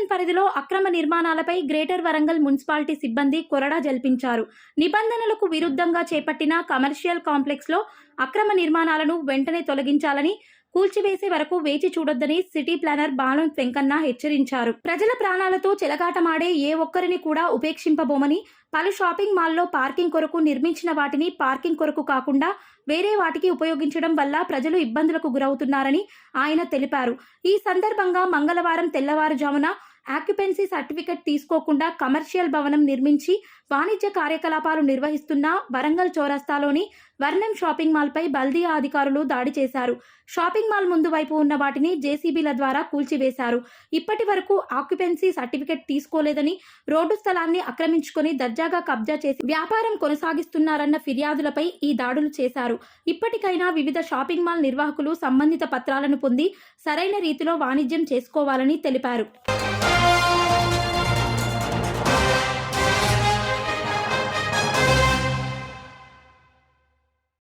Corporation పరిధిలో అక్రమ నిర్మాణాలపై గ్రేటర్ వరంగల్ మున్సిపాలిటీ సిబ్బంది కొరడా జల్పించారు నిబంధనలకు విరుద్ధంగా చేపట్టిన కమర్షియల్ కాంప్లెక్స్లో అక్రమ నిర్మాణాలను వెంటనే తొలగించాలని కూల్చివేసే వరకు వేచి చూడొద్దని సిటీ ప్లానర్ బాలం వెంకన్న హెచ్చరించారు. ప్రజల ప్రాణాలతో చెలగాటమాడే ఏ ఒక్కరిని కూడా ఉపేక్షింపబోమని పలు షాపింగ్ మాల్లో పార్కింగ్ కొరకు నిర్మించిన వాటిని పార్కింగ్ కొరకు కాకుండా వేరే వాటికి ఉపయోగించడం వల్ల ప్రజలు ఇబ్బందులకు గురవుతున్నారని ఆయన తెలిపారు. ఈ సందర్భంగా మంగళవారం తెల్లవారుజామున ఆక్యుపెన్సీ సర్టిఫికెట్ తీసుకోకుండా కమర్షియల్ భవనం నిర్మించి వాణిజ్య కార్యకలాపాలు నిర్వహిస్తున్న వరంగల్ చౌరస్తాలోని వర్ణం షాపింగ్ మాల్పై బల్దియా అధికారులు దాడి చేశారు. షాపింగ్ మాల్ ముందు వైపు ఉన్న వాటిని జేసీబీల ద్వారా కూల్చివేశారు. ఇప్పటి వరకు ఆక్యుపెన్సీ సర్టిఫికెట్ తీసుకోలేదని రోడ్డు స్థలాన్ని ఆక్రమించుకొని దర్జాగా కబ్జా చేసి వ్యాపారం కొనసాగిస్తున్నారన్న ఫిర్యాదులపై ఈ దాడులు చేశారు. ఇప్పటికైనా వివిధ షాపింగ్ మాల్ నిర్వాహకులు సంబంధిత పత్రాలను పొంది సరైన రీతిలో వాణిజ్యం చేసుకోవాలని తెలిపారు.